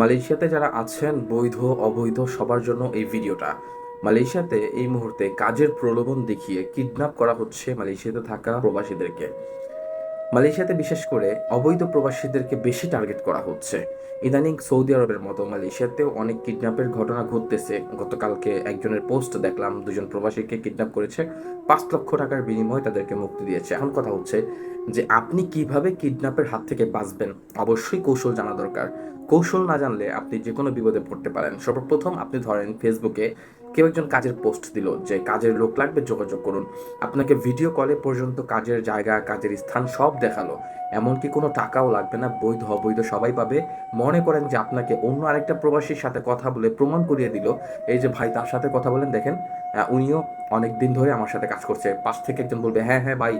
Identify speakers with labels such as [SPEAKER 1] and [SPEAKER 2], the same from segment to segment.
[SPEAKER 1] মালয়েশিয়াতে যারা আছেন, বৈধ, অবৈধ, সবার জন্য এই ভিডিওটা। মালয়েশিয়াতে এই মুহূর্তে কাজের প্রলোভন দেখিয়ে কিডন্যাপ করা হচ্ছে মালয়েশিয়াতে থাকা প্রবাসীদেরকে। মালয়েশিয়াতে বিশেষ করে অবৈধ প্রবাসীদেরকে বেশি টার্গেট করা হচ্ছে। ইদানিং সৌদি আরবের মতো মালয়েশিয়াতেও অনেক কিডন্যাপের ঘটনা ঘটতেছে। গতকালকে একজনের পোস্ট দেখলাম, দুজন প্রবাসীকে কিডন্যাপ করেছে, পাঁচ লক্ষ টাকার বিনিময়ে তাদেরকে মুক্তি দিয়েছে। এখন কথা হচ্ছে যে আপনি কীভাবে কিডন্যাপের হাত থেকে বাঁচবেন? অবশ্যই কৌশল জানা দরকার। কৌশল না জানলে আপনি যে কোনো বিপদে পড়তে পারেন। সর্বপ্রথম আপনি ধরেন ফেসবুকে কেউ একজন কাজের পোস্ট দিল, যে কাজের লোক লাগবে, যোগাযোগ করুন। আপনাকে ভিডিও কলে পর্যন্ত কাজের জায়গা, কাজের স্থান সব দেখাল। এমনকি কোনো টাকাও লাগবে না, বৈধ, অবৈধ সবাই পাবে। মনে করেন যে আপনাকে অন্য আরেকটা প্রবাসীর সাথে কথা বলে প্রমাণ করিয়ে দিল। এই যে ভাই তার সাথে কথা বলেন, দেখেন উনিও অনেক দিন ধরে আমার সাথে কাজ করছে। পাশ থেকে একজন বলবে হ্যাঁ হ্যাঁ ভাই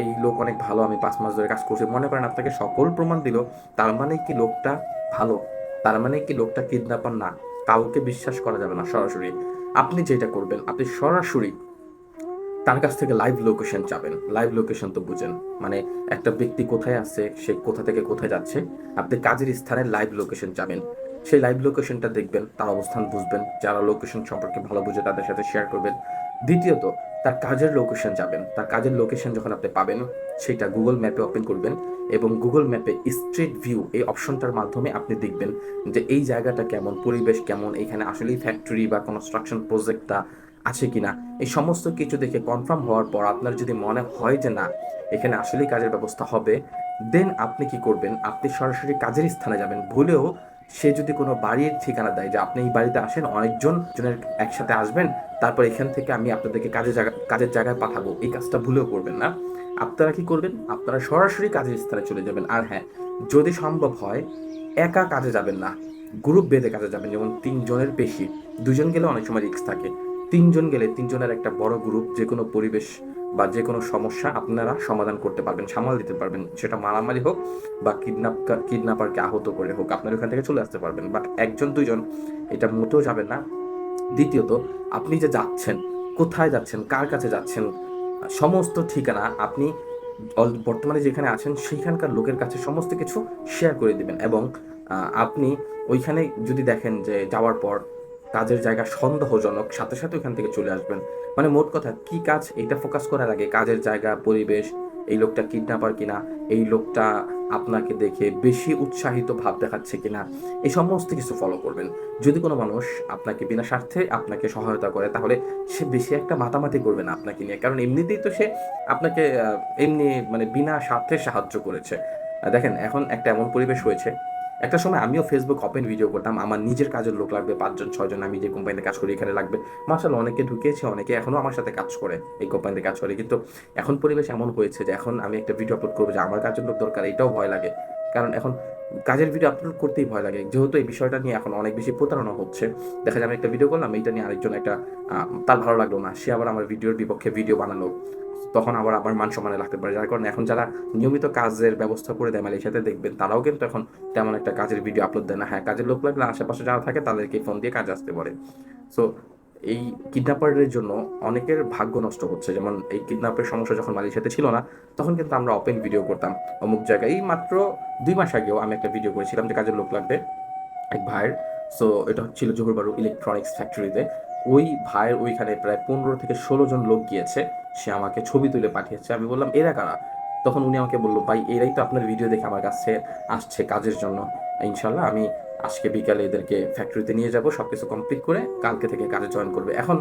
[SPEAKER 1] এই লোক অনেক ভালো, আমি পাঁচ মাস ধরে কাজ করছি। মনে করেন আপনাকে সকল প্রমাণ দিল। তার মানে কি লোকটা ভালো। তার মানে কি লোকটা কিডন্যাপার না, কাউকে বিশ্বাস করা যাবে না সরাসরি। আপনি যেটা করবেন, আপনি সরাসরি তার কাছ থেকে লাইভ লোকেশন চাবেন। লাইভ লোকেশন তো বুঝেন মানে একটা ব্যক্তি কোথায় আছে, সে কোথা থেকে কোথায় যাচ্ছে, আপনি কাজের স্থানে লাইভ লোকেশন চাবেন। সেই লাইভ লোকেশনটা দেখবেন, তার অবস্থান বুঝবেন, যারা লোকেশন সম্পর্কে ভালো বুঝে তাদের সাথে শেয়ার করবেন। দ্বিতীয়ত, তার কাজের লোকেশন যাবেন। তার কাজের লোকেশন যখন আপনি পাবেন, সেটা গুগল ম্যাপে ওপেন করবেন এবং গুগল ম্যাপে স্ট্রিট ভিউ এই অপশনটার মাধ্যমে আপনি দেখবেন যে এই জায়গাটা কেমন, পরিবেশ কেমন, এখানে আসলেই ফ্যাক্টরি বা কনস্ট্রাকশন প্রজেক্টটা আছে কিনা। এই সমস্ত কিছু দেখে কনফার্ম হওয়ার পর আপনার যদি মনে হয় যে না, এখানে আসলেই কাজের ব্যবস্থা হবে দেন আপনি কি করবেন? আপনি সরাসরি কাজের স্থানে যাবেন। ভুলেও সে যদি কোনো বাড়ির ঠিকানা দেয়, যে আপনি এই বাড়িতে আসেন, অনেকজন জনের একসাথে আসবেন, তারপর এখান থেকে আমি আপনাদেরকে কাজের জায়গা, কাজের জায়গায় পাঠাবো। এই কাজটা ভুলেও করবেন না। আপনারা কি করবেন? আপনারা সরাসরি কাজের স্থানে চলে যাবেন। আর হ্যাঁ যদি সম্ভব হয়, একা কাজে যাবেন না। গ্রুপ বেঁধে কাজে যাবেন, যেমন তিনজনের বেশি। দুজন গেলে অনেক সময় রিস্ক থাকে। তিনজন গেলে তিনজনের একটা বড় গ্রুপ যে কোনো পরিবেশ বা যে কোনো সমস্যা আপনারা সমাধান করতে পারবেন, সামাল দিতে পারবেন। সেটা মারামারি হোক বা কিডন্যাপ কিডন্যাপারকে আহত করে হোক, আপনারা ওখান থেকে চলে আসতে পারবেন। বাট একজন, দুইজন, এটা মোটেও যাবেন না। দ্বিতীয়ত, আপনি যে যাচ্ছেন, কোথায় যাচ্ছেন, কার কাছে যাচ্ছেন, সমস্ত ঠিকানা আপনি বর্তমানে যেখানে আছেন, সেইখানকার লোকের কাছে সমস্ত কিছু শেয়ার করে দিবেন। এবং আপনি ওইখানে যদি দেখেন যে যাওয়ার পর কাজের জায়গা সন্দেহজনক, সাথে সাথে ওখান থেকে চলে আসবেন। মানে মোট কথা, কি কাজ এটা ফোকাস করার আগে কাজের জায়গা, পরিবেশ, এই লোকটা কিডন্যাপার কিনা, এই লোকটা আপনাকে দেখে বেশি উৎসাহিত ভাব দেখাচ্ছে কিনা, এই সমস্ত কিছু ফলো করবেন। যদি কোনো মানুষ আপনাকে বিনা স্বার্থে আপনাকে সহায়তা করে, তাহলে সে বেশি একটা মাতামাতি করবে না আপনাকে নিয়ে। কারণ এমনিতেই তো সে আপনাকে এমনি মানে বিনা স্বার্থে সাহায্য করেছে। দেখেন, এখন একটা এমন পরিবেশ হয়েছে একটা সময় আমিও ফেসবুক ওপেন ভিডিও করতাম, আমার নিজের কাজের লোক লাগবে, পাঁচজন, ছয়জন, আমি যে কোম্পানিতে কাজ করি এখানে লাগবে। মাসাল অনেকে ঢুকিয়েছে অনেকে এখনও আমার সাথে কাজ করে, এই কোম্পানিতে কাজ করে। কিন্তু এখন পরিবেশ এমন হয়েছে যে এখন আমি একটা ভিডিও আপলোড করব যে আমার কাজের লোক দরকার, এটাও ভয় লাগে। কারণ এখন কাজের ভিডিও আপলোড করতেই ভয় লাগে। যেহেতু এই বিষয়টা নিয়ে এখন অনেক বেশি প্রতারণা হচ্ছে, দেখা যায় আমি একটা ভিডিও করলাম, এইটা নিয়ে আরেকজন একটা তার ভালো লাগল না, সে আবার আমার ভিডিওর বিপক্ষে ভিডিও বানালো। তখন আবার আমার মান সম্মানে লাগতে পারে। যার কারণে এখন যারা নিয়মিত কাজের ব্যবস্থা করে দেয় মালয়েশিয়াতে দেখবেন, তারাও কিন্তু এখন তেমন একটা কাজের ভিডিও আপলোড দেয় না। হ্যাঁ কাজের লোক লাগলে আশেপাশে যারা থাকে তাদেরকে ফোন দিয়ে কাজ আসতে পারে সো এই কিডন্যাপারের জন্য অনেকের ভাগ্য নষ্ট হচ্ছে। যেমন এই কিডন্যাপের সমস্যা যখন মালয়েশিয়াতে ছিল না, তখন কিন্তু আমরা ওপেন ভিডিও করতাম অমুক জায়গায়। এই মাত্র দুই মাস আগেও আমি একটা ভিডিও করেছিলাম যে কাজের লোক লাগবে এক ভাইয়ের। সো এটা হচ্ছিল জহুরবাড়ু ইলেকট্রনিক্স ফ্যাক্টরিতে ওই ভাইয়ের ওইখানে প্রায় পনেরো থেকে ষোলো জন লোক গিয়েছে। সে আমাকে ছবি তুলে পাঠিয়েছে। আমি বললাম, এরা কারা? তখন উনি আমাকে বলল, ভাই, এরাই তো আপনার ভিডিও দেখে আমার কাছে আসছে কাজের জন্য। ইনশাল্লাহ আমি আজকে বিকালে এদেরকে ফ্যাক্টরিতে নিয়ে যাব সব কিছু কমপ্লিট করে কালকে থেকে কাজে জয়েন করবে। এখন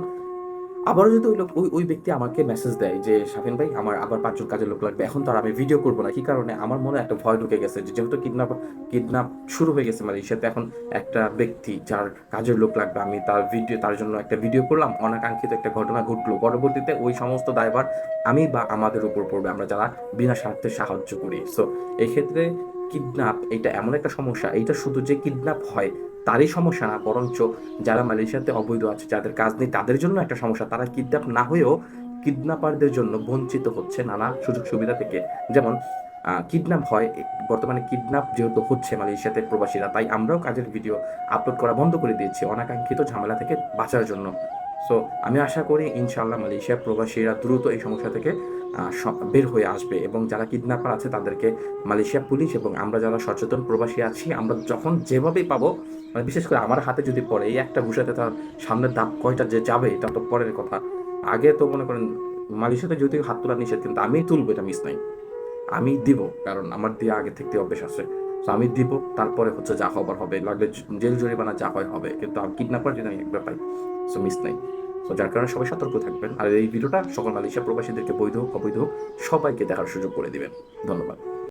[SPEAKER 1] আবারও যদি ওই লোক ওই ওই ব্যক্তি আমাকে মেসেজ দেয় যে, শাফিন ভাই, আমার আবার পাঁচজন কাজের লোক লাগবে। এখন তো আর আমি ভিডিও করব না। কি কারণে? আমার মনে একটা ভয় ঢুকে গেছে যে, যেহেতু কিডন্যাপ কিডন্যাপ শুরু হয়ে গেছে মালয়েশিয়াতে এখন একটা ব্যক্তি যার কাজের লোক লাগবে। আমি তার ভিডিও তার জন্য একটা ভিডিও করলাম। অনাকাঙ্ক্ষিত একটা ঘটনা ঘটলো। পরবর্তীতে ওই সমস্ত দায়ভার আমি বা আমাদের উপর পড়বে। আমরা যারা বিনা স্বার্থে সাহায্য করি। সো এক্ষেত্রে ক্ষেত্রে কিডন্যাপ এটা এমন একটা সমস্যা। এইটা শুধু যে কিডন্যাপ হয় তারই সমস্যা না, বরঞ্চ যারা মালয়েশিয়াতে অবৈধ আছে, যাদের কাজ নেই, তাদের জন্য একটা সমস্যা। তারা কিডন্যাপ না হয়েও কিডন্যাপারদের জন্য বঞ্চিত হচ্ছে নানা সুযোগ সুবিধা থেকে। যেমন কিডন্যাপ হয় বর্তমানে কিডন্যাপ যেহেতু হচ্ছে মালয়েশিয়াতে প্রবাসীরা, তাই আমরাও কাজের ভিডিও আপলোড করা বন্ধ করে দিয়েছি, অনাকাঙ্ক্ষিত ঝামেলা থেকে বাঁচার জন্য। সো আমি আশা করি, ইনশাআল্লাহ মালয়েশিয়া প্রবাসীরা দ্রুত এই সমস্যা থেকে বের হয়ে আসবে এবং যারা কিডন্যাপার আছে তাদেরকে মালয়েশিয়া পুলিশ এবং আমরা যারা সচেতন প্রবাসী আছি, আমরা যখন যেভাবেই পাবো মানে বিশেষ করে আমার হাতে যদি পড়ে, এই একটা ঘুষাতে তার সামনের দাপ কয়টা যে যাবে, এটা তো পরের কথা। আগে তো মনে করেন মালয়েশিয়াতে যদিও হাত তোলা নিষেধ, কিন্তু আমি তুলবো, এটা মিস নাই। আমি দিব, কারণ আমার দিয়ে আগে থেকে অভ্যেস আছে। তো আমি দিব, তারপরে হচ্ছে যা হবার হবে। লাগলে জেল জরিমানা যা হয় হবে, কিন্তু কিডন্যাপার যদি আমি একবার পাই সো মিস নাই। তো যার কারণে সবাই সতর্ক থাকবেন। আর এই ভিডিওটা সকল মালয়েশিয়া প্রবাসীদেরকে বৈধ হোক, অবৈধ হোক, সবাইকে দেখার সুযোগ করে দিবেন। ধন্যবাদ।